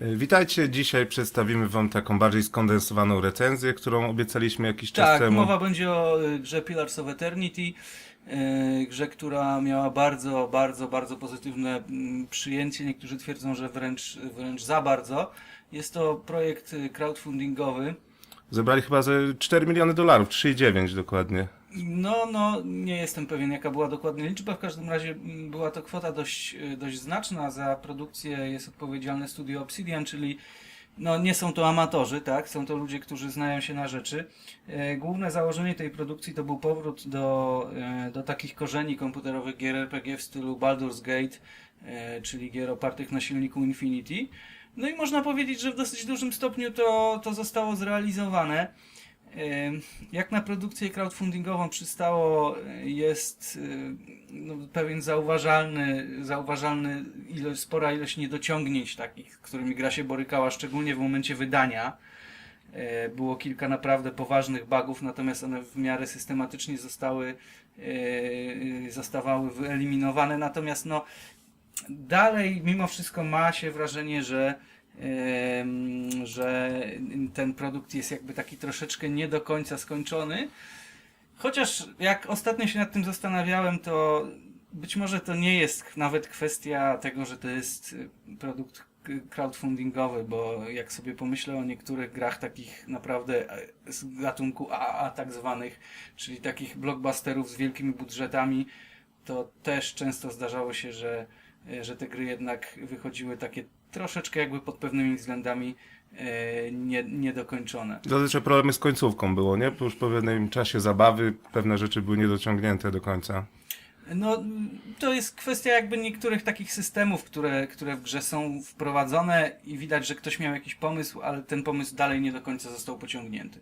E, Witajcie, dzisiaj przedstawimy Wam taką bardziej skondensowaną recenzję, którą obiecaliśmy jakiś czas Tak, temu. mowa będzie o y, grze Pillars of Eternity, y, grze, która miała bardzo, bardzo, bardzo pozytywne przyjęcie. Niektórzy twierdzą, że wręcz, wręcz za bardzo. Jest to projekt crowdfundingowy. Zebrali chyba ze 4 miliony dolarów, 3,9 dokładnie. No, no, nie jestem pewien, jaka była dokładnie liczba. W każdym razie mm, była to kwota dość, y, dość znaczna. Za produkcję jest odpowiedzialne studio Obsidian, czyli no, nie są to amatorzy, tak? Są to ludzie, którzy znają się na rzeczy. E, Główne założenie tej produkcji to był powrót do, e, do takich korzeni komputerowych gier RPG w stylu Baldur's Gate, e, czyli gier opartych na silniku Infinity. No i można powiedzieć, że w dosyć dużym stopniu to, to zostało zrealizowane. Jak na produkcję crowdfundingową przystało, e, jest e, no, pewien zauważalny, zauważalny ilość, spora ilość niedociągnięć takich, którymi gra się borykała, szczególnie w momencie wydania. E, Było kilka naprawdę poważnych bugów, natomiast one w miarę systematycznie zostały, zostawały wyeliminowane. Natomiast no, dalej mimo wszystko ma się wrażenie, że że ten produkt jest jakby taki troszeczkę nie do końca skończony. Chociaż jak ostatnio się nad tym zastanawiałem, to być może to nie jest nawet kwestia tego, że to jest y, produkt crowdfundingowy, bo jak sobie pomyślę o niektórych grach takich naprawdę e, z gatunku AAA tak zwanych, czyli takich blockbusterów z wielkimi budżetami, to też często zdarzało się, że, e, że te gry jednak wychodziły takie troszeczkę jakby pod pewnymi względami e, nie, niedokończone. Zazwyczaj problemy z końcówką było, nie? Już po pewnym czasie zabawy pewne rzeczy były niedociągnięte do końca. No, to jest kwestia jakby niektórych takich systemów, które, które w grze są wprowadzone i widać, że ktoś miał jakiś pomysł, ale ten pomysł dalej nie do końca został pociągnięty.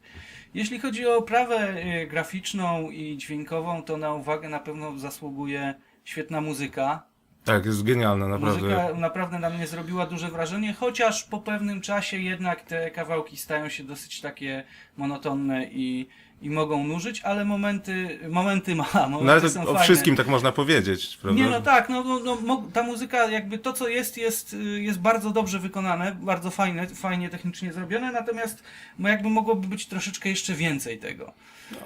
Jeśli chodzi o oprawę y, graficzną i dźwiękową, to na uwagę na pewno zasługuje świetna muzyka. Tak, jest genialna, naprawdę. Muzyka naprawdę na mnie zrobiła duże wrażenie, chociaż po pewnym czasie jednak te kawałki stają się dosyć takie monotonne i, i mogą nużyć, ale momenty, momenty ma, momenty No ale to są o fajne. wszystkim tak można powiedzieć, prawda? Nie, no tak, no, no, no ta muzyka, jakby to co jest, jest, jest bardzo dobrze wykonane, bardzo fajne, fajnie technicznie zrobione, natomiast no, jakby mogłoby być troszeczkę jeszcze więcej tego.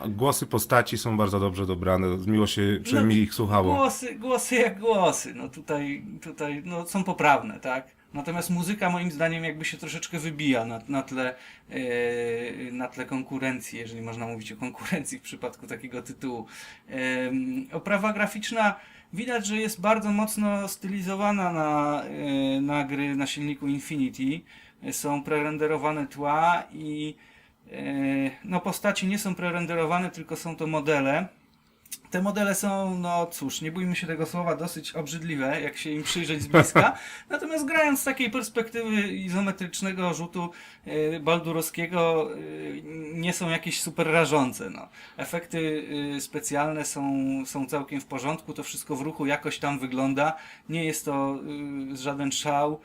Głosy postaci są bardzo dobrze dobrane, miło się przynajmniej ich słuchało. Głosy, głosy jak głosy, no tutaj, tutaj no, są poprawne, tak? Natomiast muzyka moim zdaniem jakby się troszeczkę wybija na, na, tle, e, na tle konkurencji, jeżeli można mówić o konkurencji w przypadku takiego tytułu. Em, oprawa graficzna widać, że jest bardzo mocno stylizowana na, e, na gry na silniku Infinity. Są prerenderowane tła i e, no postaci nie są prerenderowane, tylko są to modele. Te modele są, no cóż, nie bójmy się tego słowa, dosyć obrzydliwe, jak się im przyjrzeć z bliska. Natomiast grając z takiej perspektywy izometrycznego rzutu y, baldurowskiego, y, nie są jakieś super rażące. No. Efekty y, specjalne są, są całkiem w porządku, to wszystko w ruchu jakoś tam wygląda. Nie jest to y, żaden szał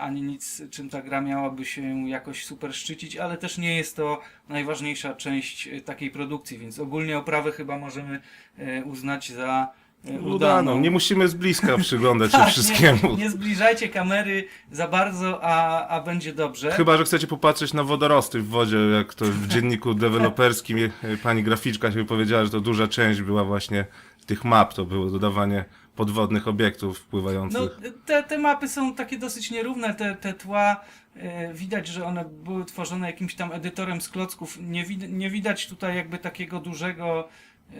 ani nic, czym ta gra miałaby się jakoś super szczycić, ale też nie jest to najważniejsza część y, takiej produkcji, więc ogólnie oprawę chyba możemy y, uznać za y, Udaną. udaną. Nie musimy z bliska przyglądać się Tak, wszystkiemu. Nie, nie zbliżajcie kamery za bardzo, a, a będzie dobrze. Chyba, że chcecie popatrzeć na wodorosty w wodzie, jak to w dzienniku deweloperskim pani graficzka się powiedziała, że to duża część była właśnie tych map, to było dodawanie podwodnych obiektów wpływających. No, te, te mapy są takie dosyć nierówne, te, te tła. e, Widać, że one były tworzone jakimś tam edytorem z klocków. Nie, wid- nie widać tutaj jakby takiego dużego, e,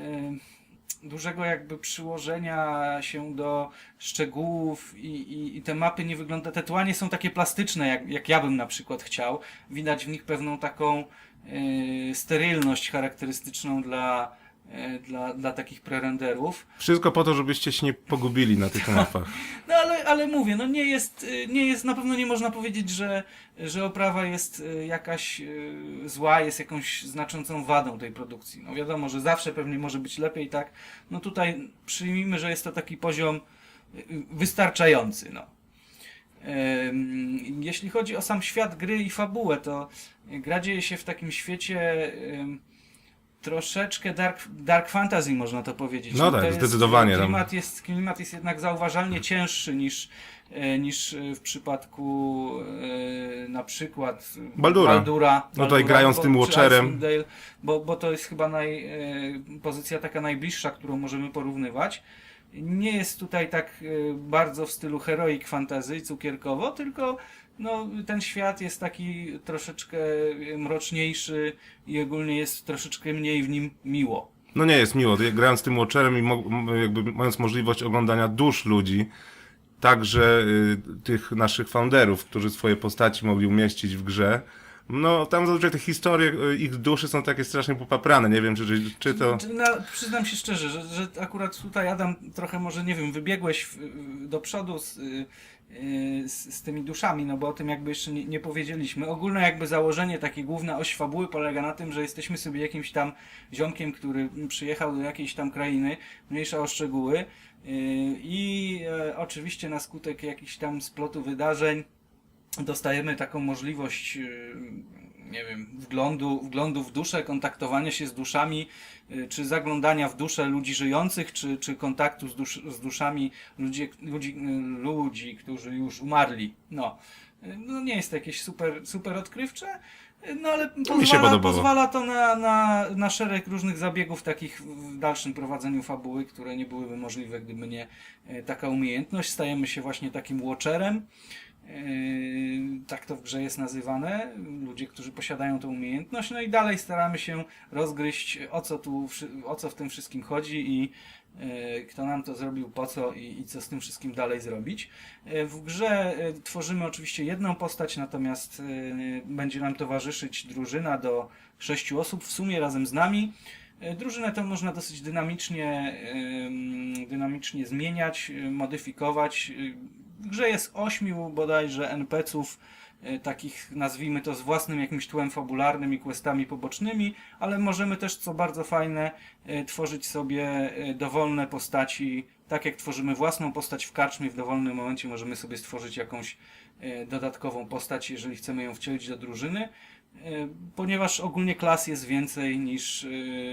dużego jakby przyłożenia się do szczegółów i, i, i te mapy nie wygląda, te tła nie są takie plastyczne, jak, jak ja bym na przykład chciał. Widać w nich pewną taką e, sterylność charakterystyczną dla, dla, dla takich prerenderów. Wszystko po to, żebyście się nie pogubili na tych mapach. No ale, ale mówię, no nie jest, y, nie jest, na pewno nie można powiedzieć, że, że oprawa jest y, jakaś y, zła, jest jakąś znaczącą wadą tej produkcji. No wiadomo, że zawsze pewnie może być lepiej, tak? No tutaj przyjmijmy, że jest to taki poziom wystarczający, no. Jeśli chodzi o sam świat gry i fabułę, to gra dzieje się w takim świecie troszeczkę dark, dark fantasy można to powiedzieć. No tak, to jest- zdecydowanie, tam- Klimat jest, klimat jest jednak zauważalnie cięższy niż, e, niż e, w przypadku e, na przykład Baldura. Baldura No tutaj grając bo- tym Watcherem. Bo, bo to jest chyba naj, e, pozycja taka najbliższa, którą możemy porównywać. Nie jest tutaj tak e, bardzo w stylu heroic fantasy, cukierkowo, tylko no, ten świat jest taki troszeczkę mroczniejszy i ogólnie jest troszeczkę mniej w nim miło. No nie jest miło. Grając tym Watcherem i jakby mając możliwość oglądania dusz ludzi, także y, tych naszych founderów, którzy swoje postaci mogli umieścić w grze, no tam zazwyczaj te historie, y, ich duszy są takie strasznie popaprane. Nie wiem, czy, czy, czy to... Czy- No, przyznam się szczerze, że, że akurat tutaj Adam trochę może, nie wiem, wybiegłeś w, do przodu z, y, y, z, z tymi duszami, no bo o tym jakby jeszcze nie, nie powiedzieliśmy. Ogólne jakby założenie, takie główna oś fabuły polega na tym, że jesteśmy sobie jakimś tam ziomkiem, który przyjechał do jakiejś tam krainy, mniejsza o szczegóły i e, oczywiście na skutek jakichś tam splotu wydarzeń dostajemy taką możliwość, yy, nie wiem, wglądu, wglądu w duszę, kontaktowania się z duszami, yy, czy zaglądania w duszę ludzi żyjących, czy, czy kontaktu z, dusz, z duszami ludzi, ludzi, yy, ludzi, którzy już umarli. No. No nie jest to jakieś super, super odkrywcze, no ale pozwala, pozwala to na, na, na szereg różnych zabiegów takich w dalszym prowadzeniu fabuły, które nie byłyby możliwe, gdyby nie taka umiejętność. Stajemy się właśnie takim watcherem. Yy, tak to w grze jest nazywane, ludzie, którzy posiadają tę umiejętność, no i dalej staramy się rozgryźć o co tu, o co w tym wszystkim chodzi i yy, kto nam to zrobił, po co i, i co z tym wszystkim dalej zrobić. Yy, W grze tworzymy oczywiście jedną postać, natomiast będzie nam towarzyszyć drużyna do sześciu osób w sumie razem z nami. Drużynę tę można dosyć dynamicznie, dynamicznie zmieniać, modyfikować. W grze jest ośmiu bodajże NPC-ów, y, takich nazwijmy to z własnym jakimś tłem fabularnym i questami pobocznymi, ale możemy też, co bardzo fajne, y, tworzyć sobie y, dowolne postaci, tak jak tworzymy własną postać w karczmie, w dowolnym momencie możemy sobie stworzyć jakąś dodatkową postać, jeżeli chcemy ją wcielić do drużyny, ponieważ ogólnie klas jest więcej niż,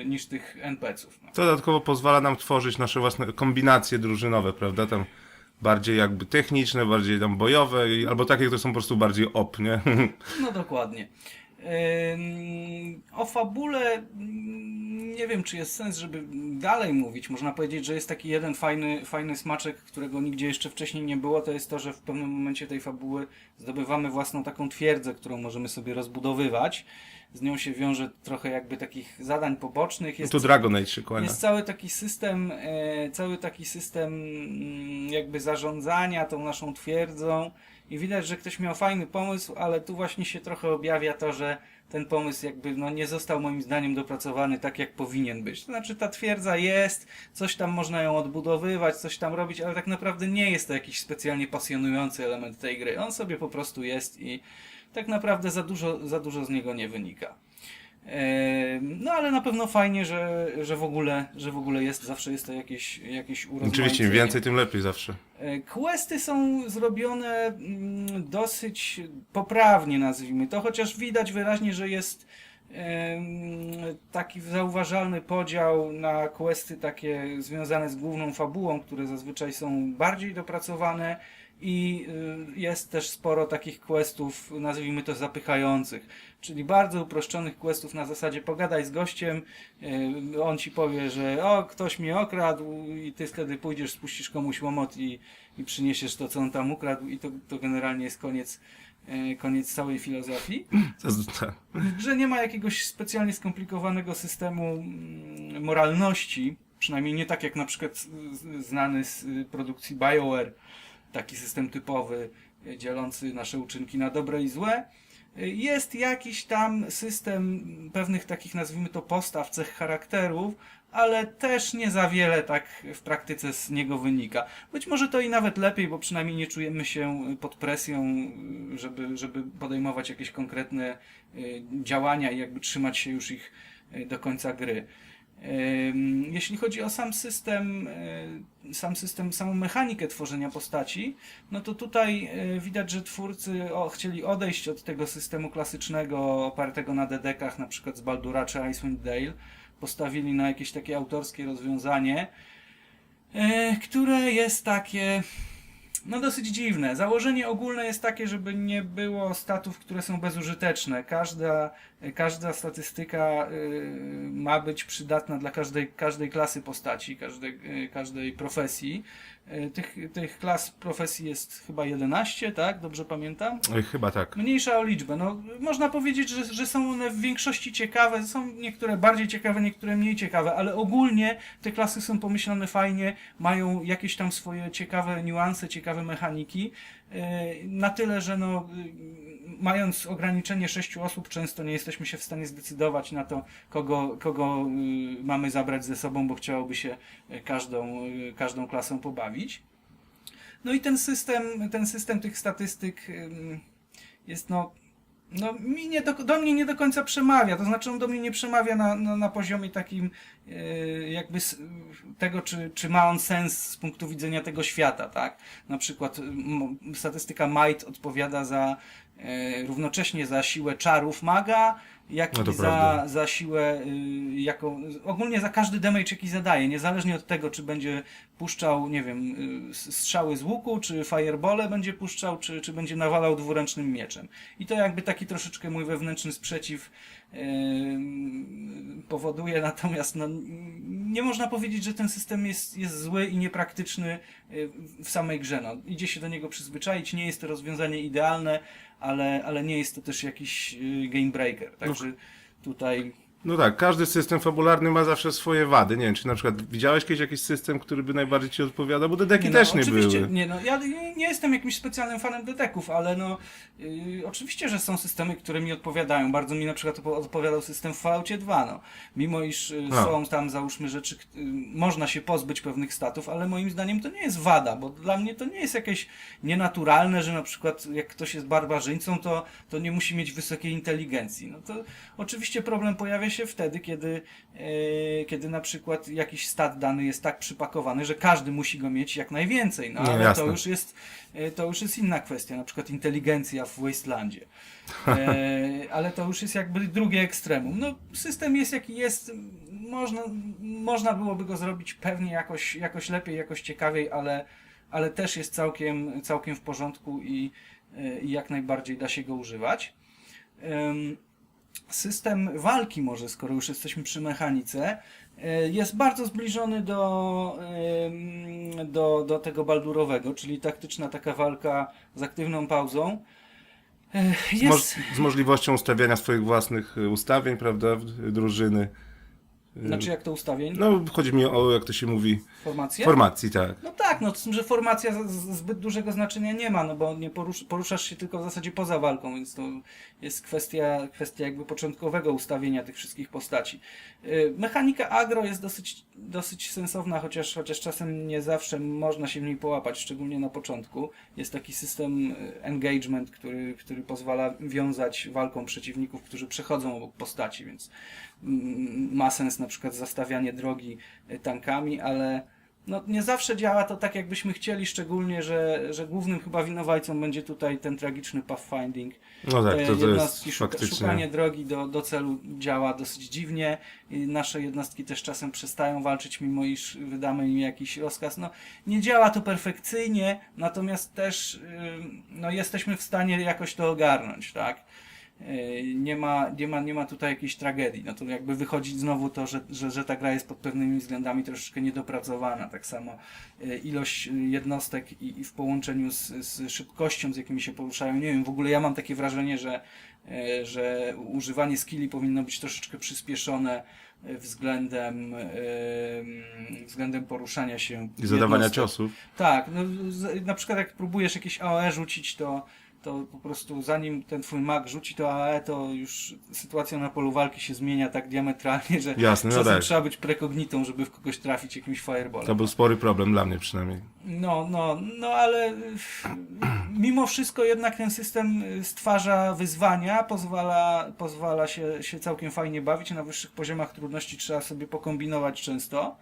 niż tych NPC-ów. No. Dodatkowo pozwala nam tworzyć nasze własne kombinacje drużynowe, prawda? Tam bardziej jakby techniczne, bardziej tam bojowe, albo takie, które są po prostu bardziej op, nie? No dokładnie. O fabule mm, nie wiem, czy jest sens, żeby dalej mówić. Można powiedzieć, że jest taki jeden fajny, fajny smaczek, którego nigdzie jeszcze wcześniej nie było. To jest to, że w pewnym momencie tej fabuły zdobywamy własną taką twierdzę, którą możemy sobie rozbudowywać. Z nią się wiąże trochę jakby takich zadań pobocznych. Jest tu Dragon Age kłania. jest cały taki system, e, cały taki system mm, jakby zarządzania tą naszą twierdzą i widać, że ktoś miał fajny pomysł, ale tu właśnie się trochę objawia to, że ten pomysł jakby no, nie został moim zdaniem dopracowany tak, jak powinien być. To znaczy ta twierdza jest, coś tam można ją odbudowywać, coś tam robić, ale tak naprawdę nie jest to jakiś specjalnie pasjonujący element tej gry. On sobie po prostu jest i tak naprawdę za dużo, za dużo z niego nie wynika. No ale na pewno fajnie, że, że, w, ogóle, że w ogóle jest, zawsze jest to jakieś, jakieś urozmaicenie. Oczywiście im więcej, tym lepiej zawsze. E, Questy są zrobione mm, dosyć poprawnie, nazwijmy to, chociaż widać wyraźnie, że jest taki zauważalny podział na questy takie związane z główną fabułą, które zazwyczaj są bardziej dopracowane i y, jest też sporo takich questów, nazwijmy to zapychających, czyli bardzo uproszczonych questów na zasadzie pogadaj z gościem, y, on ci powie, że o, ktoś mnie okradł i ty wtedy pójdziesz, spuścisz komuś łomot i, i przyniesiesz to, co on tam ukradł i to, to generalnie jest koniec, y, koniec całej filozofii. Grze nie ma jakiegoś specjalnie skomplikowanego systemu mm, moralności, przynajmniej nie tak jak na przykład znany z produkcji BioWare, taki system typowy y, dzielący nasze uczynki na dobre i złe. Jest jakiś tam system pewnych takich, nazwijmy to, postaw, cech charakterów, ale też nie za wiele tak w praktyce z niego wynika. Być może to i nawet lepiej, bo przynajmniej nie czujemy się pod presją, żeby, żeby podejmować jakieś konkretne y, działania i jakby trzymać się już ich y, do końca gry. Jeśli chodzi o sam system, y, sam system, samą mechanikę tworzenia postaci, no to tutaj y, widać, że twórcy chcieli odejść od tego systemu klasycznego opartego na dedekach, na przykład z Baldura czy Icewind Dale, postawili na jakieś takie autorskie rozwiązanie, e, które jest takie no dosyć dziwne. Założenie ogólne jest takie, żeby nie było statów, które są bezużyteczne. Każda, każda statystyka y, ma być przydatna dla każdej, każdej klasy postaci, każdej, y, każdej profesji. Y, Tych, tych klas profesji jest chyba 11, tak? Dobrze pamiętam? Oj, chyba tak. Mniejsza o liczbę. No, można powiedzieć, że, że są one w większości ciekawe. Są niektóre bardziej ciekawe, niektóre mniej ciekawe, ale ogólnie te klasy są pomyślane fajnie, mają jakieś tam swoje ciekawe niuanse, ciekawe mechaniki. Yy, Na tyle, że no, mając ograniczenie sześciu osób, często nie jesteśmy się w stanie zdecydować na to, kogo, kogo yy, mamy zabrać ze sobą, bo chciałoby się yy, każdą, yy, każdą klasą pobawić. No i ten system, ten system tych statystyk jest no, no mi nie do, do mnie nie do końca przemawia, to znaczy on do mnie nie przemawia na, na, na poziomie takim yy, jakby s- tego, czy, czy ma on sens z punktu widzenia tego świata, tak? Na przykład m, statystyka Might odpowiada za równocześnie za siłę czarów maga, jak No i za, za siłę, y, jaką, ogólnie za każdy damage jaki zadaje, niezależnie od tego, czy będzie puszczał, nie wiem, y, strzały z łuku, czy firebole będzie puszczał, czy, czy będzie nawalał dwuręcznym mieczem. I to jakby taki troszeczkę mój wewnętrzny sprzeciw powoduje, natomiast no, nie można powiedzieć, że ten system jest, jest zły i niepraktyczny yy, w samej grze. No, idzie się do niego przyzwyczaić, nie jest to rozwiązanie idealne, ale, ale nie jest to też jakiś yy, game breaker. Także tutaj No tak, każdy system fabularny ma zawsze swoje wady. Nie wiem, czy na przykład widziałeś kiedyś jakiś system, który by najbardziej ci odpowiadał, bo dedeki no, też nie oczywiście, były. Nie, no, ja nie, jestem jakimś specjalnym fanem deteków, ale no, yy, oczywiście, że są systemy, które mi odpowiadają. Bardzo mi na przykład odpowiadał system w Falloutie 2. No. Mimo iż yy, No. są tam, załóżmy, rzeczy, yy, można się pozbyć pewnych statów, ale moim zdaniem to nie jest wada, bo dla mnie to nie jest jakieś nienaturalne, że na przykład jak ktoś jest barbarzyńcą, to, to nie musi mieć wysokiej inteligencji. No to oczywiście problem pojawia się wtedy, kiedy, e, kiedy na przykład jakiś stat dany jest tak przypakowany, że każdy musi go mieć jak najwięcej. No ale to już jest e, to już jest inna kwestia, na przykład inteligencja w Wastelandzie. E, ale to już jest jakby drugie ekstremum. No, system jest jaki jest. Można, można byłoby go zrobić pewnie jakoś, jakoś lepiej, jakoś ciekawiej, ale, ale też jest całkiem, całkiem w porządku i, i jak najbardziej da się go używać. System walki może, skoro już jesteśmy przy mechanice, e, jest bardzo zbliżony do, do, do tego baldurowego, czyli taktyczna taka walka z aktywną pauzą. E, Z, Jest... moż- z możliwością ustawiania swoich własnych ustawień, prawda, drużyny. Znaczy jak to ustawień? No, chodzi mi o, jak to się mówi, Formacje? formacji, tak. No tak, no z tym, że formacja z- z- zbyt dużego znaczenia nie ma, no bo nie porusz, poruszasz się tylko w zasadzie poza walką, więc to jest kwestia, kwestia jakby początkowego ustawienia tych wszystkich postaci. Yy, Mechanika agro jest dosyć, dosyć sensowna, chociaż, chociaż czasem nie zawsze można się w niej połapać, szczególnie na początku. Jest taki system yy, engagement, który, który pozwala wiązać walką przeciwników, którzy przechodzą obok postaci, więc ma sens na przykład zastawianie drogi y, tankami, ale no, nie zawsze działa to tak, jakbyśmy chcieli, szczególnie, że, że głównym chyba winowajcą będzie tutaj ten tragiczny pathfinding. No tak, E, to, to jednostki, jest szuka, faktycznie... szukanie drogi do, do celu działa dosyć dziwnie. I nasze jednostki też czasem przestają walczyć, mimo iż wydamy im jakiś rozkaz. No, nie działa to perfekcyjnie, natomiast też no, jesteśmy w stanie jakoś to ogarnąć, tak? Yy, Nie ma, nie, ma, nie ma tutaj jakiejś tragedii. No to jakby wychodzi znowu to, że, że, że ta gra jest pod pewnymi względami troszeczkę niedopracowana. Tak samo yy, ilość yy, jednostek i, i w połączeniu z, z szybkością, z jakimi się poruszają. Nie wiem, w ogóle ja mam takie wrażenie, że, że używanie skilli powinno być troszeczkę przyspieszone względem, yy, względem poruszania się. I zadawania jednostek. ciosów. Tak, no, na przykład jak próbujesz jakieś AOE rzucić, to, to po prostu zanim ten twój mag rzuci to AOE, to już sytuacja na polu walki się zmienia tak diametralnie, że Jasne, no czasem tak. trzeba być prekognitą, żeby w kogoś trafić jakimś fireballem. To był spory problem dla mnie przynajmniej. No, no, no ale mimo wszystko jednak ten system stwarza wyzwania, pozwala, pozwala się, się całkiem fajnie bawić. Na wyższych poziomach trudności trzeba sobie pokombinować często.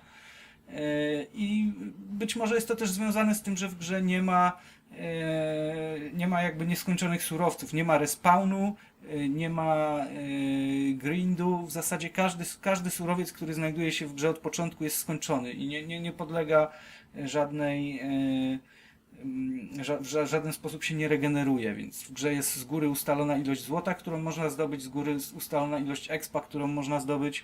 Y, I być może jest to też związane z tym, że w grze nie ma, e, nie ma jakby nieskończonych surowców, nie ma respawnu, e, nie ma e, grindu, w zasadzie każdy, każdy surowiec, który znajduje się w grze od początku jest skończony i nie, nie, nie podlega żadnej e, mm, w ża- żaden sposób się nie regeneruje, więc w grze jest z góry ustalona ilość złota, którą można zdobyć, z góry ustalona ilość expa, którą można zdobyć.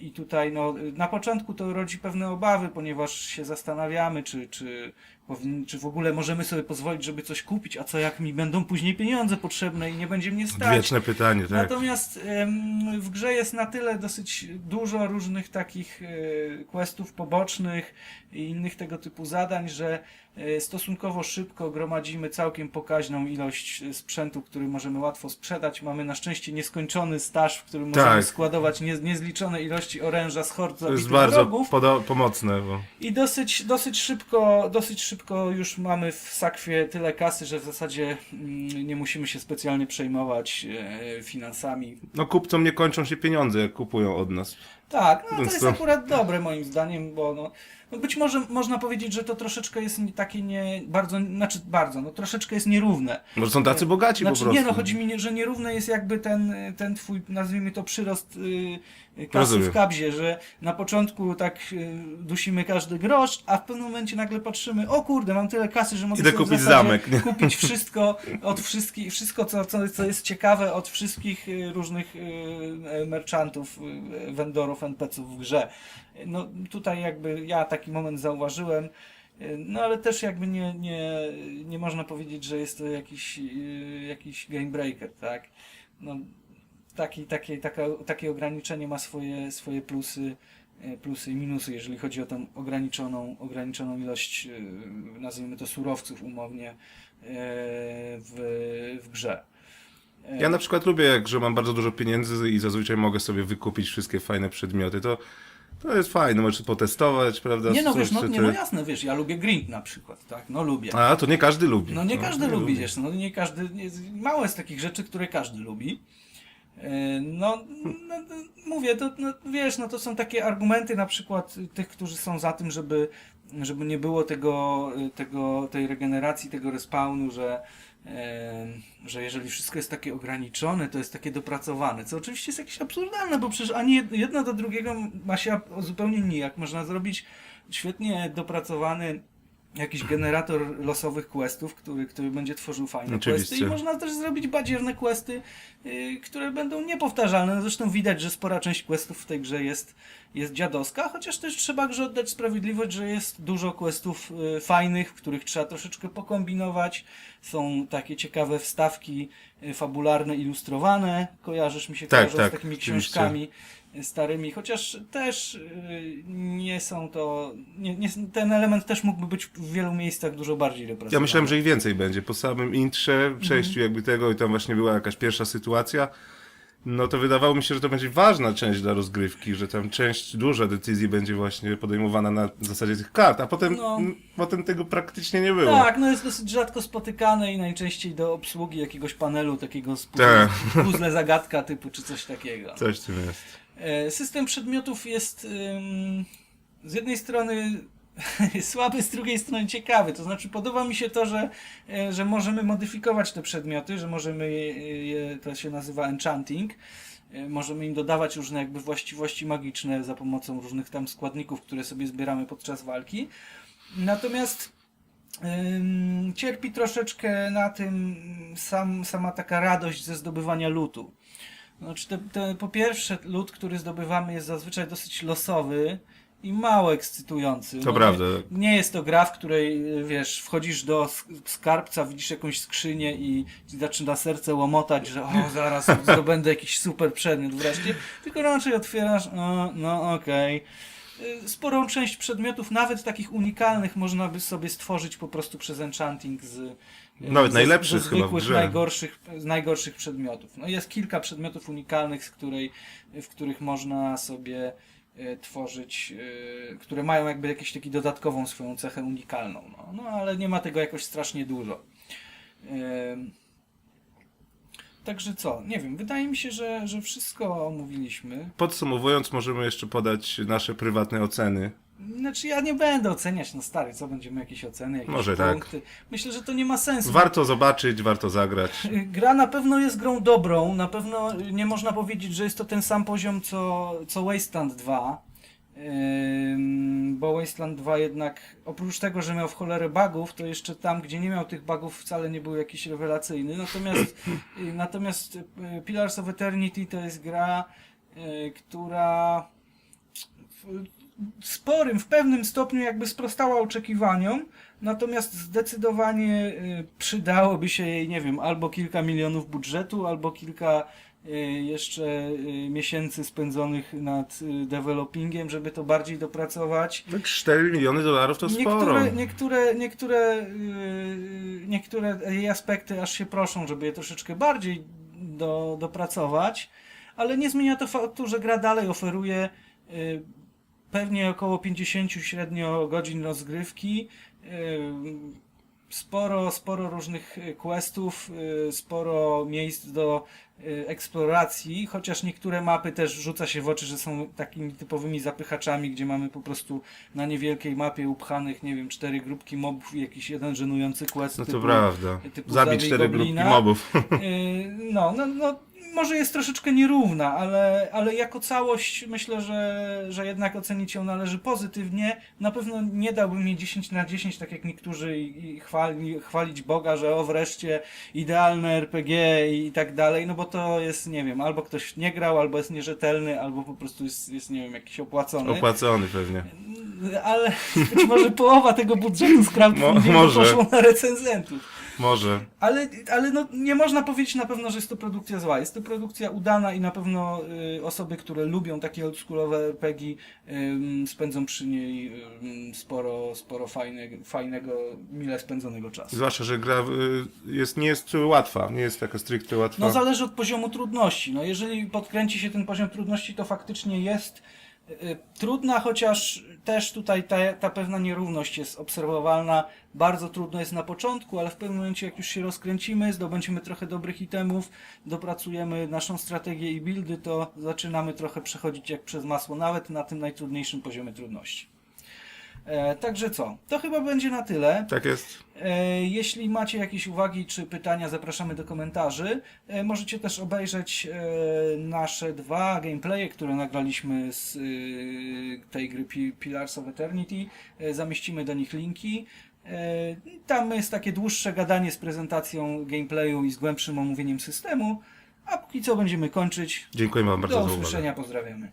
I tutaj no, na początku to rodzi pewne obawy, ponieważ się zastanawiamy, czy, czy, powin, czy w ogóle możemy sobie pozwolić, żeby coś kupić, a co jak mi będą później pieniądze potrzebne i nie będzie mnie stać. Wieczne pytanie, tak. Natomiast em, w grze jest na tyle dosyć dużo różnych takich e, questów pobocznych i innych tego typu zadań, że e, stosunkowo szybko gromadzimy całkiem pokaźną ilość e, sprzętu, który możemy łatwo sprzedać. Mamy na szczęście nieskończony staż, w którym możemy Tak. składować nie, niezliczone ilości oręża z hord To jest zabitych bardzo wrogów. podo- pomocne, bo I dosyć, dosyć, szybko, dosyć szybko już mamy w sakwie tyle kasy, że w zasadzie mm, nie musimy się specjalnie przejmować e, finansami. no kupcom nie kończą się pieniądze, jak kupują od nas. Tak, no to Więc jest to- akurat dobre moim zdaniem, bo no, no być może można powiedzieć, że to troszeczkę jest nie- takie nie bardzo, znaczy bardzo, no troszeczkę jest nierówne. Może są tacy bogaci Znaczy po prostu. nie, no chodzi mi, nie- że nierówny jest jakby ten, ten twój, nazwijmy to przyrost yy, kasy Rozumiem. w kabzie, że na początku tak yy, dusimy każdy grosz, a w pewnym momencie nagle patrzymy, o kurde, mam tyle kasy, że mogę Idę sobie w kupić zasadzie zamek, nie? kupić wszystko od wszystkich, wszystko co, co, co jest ciekawe od wszystkich yy, różnych yy, merchantów, yy, vendorów, NPC-ów w grze. No tutaj jakby ja taki moment zauważyłem, no ale też jakby nie, nie, nie można powiedzieć, że jest to jakiś, yy, jakiś game breaker, tak? No, taki, takie, taka, takie ograniczenie ma swoje, swoje plusy, yy, plusy i minusy, jeżeli chodzi o tą ograniczoną, ograniczoną ilość, yy, nazwijmy to surowców umownie w, w grze. Ja na przykład lubię, jak, że mam bardzo dużo pieniędzy i zazwyczaj mogę sobie wykupić wszystkie fajne przedmioty. To, to jest fajne, możesz potestować, prawda? Nie no wiesz, no, nie, no jasne, wiesz, ja lubię grind na przykład, tak? No lubię. A, to nie każdy lubi. No nie każdy lubi, wiesz, no nie każdy, nie, mało jest takich rzeczy, które każdy lubi. E, No, no no, mówię, to no, wiesz, no to są takie argumenty na przykład tych, którzy są za tym, żeby, żeby nie było tego, tego, tej regeneracji, tego respawnu, że, że jeżeli wszystko jest takie ograniczone, to jest takie dopracowane, co oczywiście jest jakieś absurdalne, bo przecież ani jed- jedno do drugiego ma się zupełnie nijak. Można zrobić świetnie dopracowany jakiś generator losowych questów, który, który będzie tworzył fajne Oczywiście. questy i można też zrobić badziewne questy, które będą niepowtarzalne. Zresztą widać, że spora część questów w tej grze jest, jest dziadowska, chociaż też trzeba grze oddać sprawiedliwość, że jest dużo questów yy, fajnych, w których trzeba troszeczkę pokombinować. Są takie ciekawe wstawki yy, fabularne, ilustrowane. Kojarzysz mi się Tak, kojarzą tak, z takimi oczywiście. książkami starymi, chociaż też nie są to, nie, nie, ten element też mógłby być w wielu miejscach dużo bardziej represjonowany. Ja myślałem, że ich więcej będzie. Po samym intrze, przejściu Mhm. jakby tego i tam właśnie była jakaś pierwsza sytuacja, no to wydawało mi się, że to będzie ważna część dla rozgrywki, że tam część, duża decyzji będzie właśnie podejmowana na zasadzie tych kart, a potem, No. potem tego praktycznie nie było. Tak, no jest dosyć rzadko spotykane i najczęściej do obsługi jakiegoś panelu takiego z puzzle, Tak. puzzle zagadka typu czy coś takiego. Coś tym jest. E, System przedmiotów jest ym, z jednej strony słaby, z drugiej strony ciekawy. To znaczy podoba mi się to, że, e, że możemy modyfikować te przedmioty, że możemy je, je to się nazywa enchanting. E, Możemy im dodawać różne jakby właściwości magiczne za pomocą różnych tam składników, które sobie zbieramy podczas walki. Natomiast ym, cierpi troszeczkę na tym sam, sama taka radość ze zdobywania lutu. Znaczy, te, te, po pierwsze, lód, który zdobywamy, jest zazwyczaj dosyć losowy i mało ekscytujący. To No, prawda. Nie, nie jest to gra, w której, wiesz, wchodzisz do sk- skarbca, widzisz jakąś skrzynię i ci zaczyna serce łomotać, że o, zaraz zdobędę jakiś super przedmiot wreszcie. Tylko raczej otwierasz, o, no okej. Y, Sporą część przedmiotów, nawet takich unikalnych, można by sobie stworzyć po prostu przez enchanting z. y, Nawet najlepszych ze chyba w zwykłych, grze. najgorszych, z najgorszych przedmiotów. No jest kilka przedmiotów unikalnych, z której, w których można sobie tworzyć, e, które mają jakby jakąś taką dodatkową swoją cechę unikalną. No, no ale nie ma tego jakoś strasznie dużo. Em, Także co, nie wiem, wydaje mi się, że, że wszystko omówiliśmy. Podsumowując, możemy jeszcze podać nasze prywatne oceny Znaczy ja nie będę oceniać, no stary, co będziemy jakieś oceny, jakieś Może tak. punkty. Myślę, że to nie ma sensu. Warto zobaczyć, warto zagrać. Gra na pewno jest grą dobrą, na pewno nie można powiedzieć, że jest to ten sam poziom co, co Wasteland 2. Ym, bo Wasteland 2 jednak oprócz tego, że miał w cholerę bugów, to jeszcze tam, gdzie nie miał tych bugów, wcale nie był jakiś rewelacyjny. Natomiast, y, natomiast y, Pillars of Eternity to jest gra, y, która sporym, w pewnym stopniu jakby sprostała oczekiwaniom, natomiast zdecydowanie y, przydałoby się jej, nie wiem, albo kilka milionów budżetu, albo kilka y, jeszcze y, miesięcy spędzonych nad developingiem, żeby to bardziej dopracować. No 4 miliony dolarów to sporo. Niektóre, niektóre, niektóre, niektóre jej aspekty aż się proszą, żeby je troszeczkę bardziej do, dopracować, ale nie zmienia to faktu, że gra dalej oferuje pewnie około 50 średnio godzin rozgrywki. yy, Sporo, sporo różnych y, questów, yy, sporo miejsc do y, eksploracji, chociaż niektóre mapy też rzuca się w oczy, że są takimi typowymi zapychaczami, gdzie mamy po prostu na niewielkiej mapie upchanych, nie wiem, cztery grupki mobów i jakiś jeden żenujący quest. No to typu, prawda. typu Zabić zabij cztery grupki mobów. No, no, no, może jest troszeczkę nierówna, ale, ale jako całość myślę, że, że jednak ocenić ją należy pozytywnie. Na pewno nie dałbym jej 10 na 10, tak jak niektórzy i, chwali, chwalić Boga, że o wreszcie idealne RPG i tak dalej, no bo to jest, nie wiem, albo ktoś nie grał, albo jest nierzetelny, albo po prostu jest, jest nie wiem, jakiś opłacony. Opłacony pewnie. ale być może połowa tego budżetu z crowdfundingu Mo- może. poszło na recenzentów. Może. Ale, ale no, nie można powiedzieć na pewno, że jest to produkcja zła. Jest to produkcja udana i na pewno y, osoby, które lubią takie oldschoolowe RPG ym, spędzą przy niej ym, sporo, sporo fajne, fajnego, mile spędzonego czasu. Zwłaszcza, że gra y, jest, nie jest łatwa. Nie jest taka stricte łatwa. No zależy od poziomu trudności. No, jeżeli podkręci się ten poziom trudności, to faktycznie jest y, y, trudna, chociaż też tutaj ta, ta pewna nierówność jest obserwowalna. Bardzo trudno jest na początku, ale w pewnym momencie jak już się rozkręcimy, zdobędziemy trochę dobrych itemów, dopracujemy naszą strategię i buildy, to zaczynamy trochę przechodzić jak przez masło, nawet na tym najtrudniejszym poziomie trudności. E, także co? To chyba będzie na tyle. Tak jest. E, Jeśli macie jakieś uwagi czy pytania, zapraszamy do komentarzy. E, Możecie też obejrzeć e, nasze dwa gameplaye, które nagraliśmy z e, tej gry Pi- Pillars of Eternity. E, Zamieścimy do nich linki. E, Tam jest takie dłuższe gadanie z prezentacją gameplayu i z głębszym omówieniem systemu. A póki co będziemy kończyć. Dziękuję Wam bardzo Do za uwagę. usłyszenia, pozdrawiamy.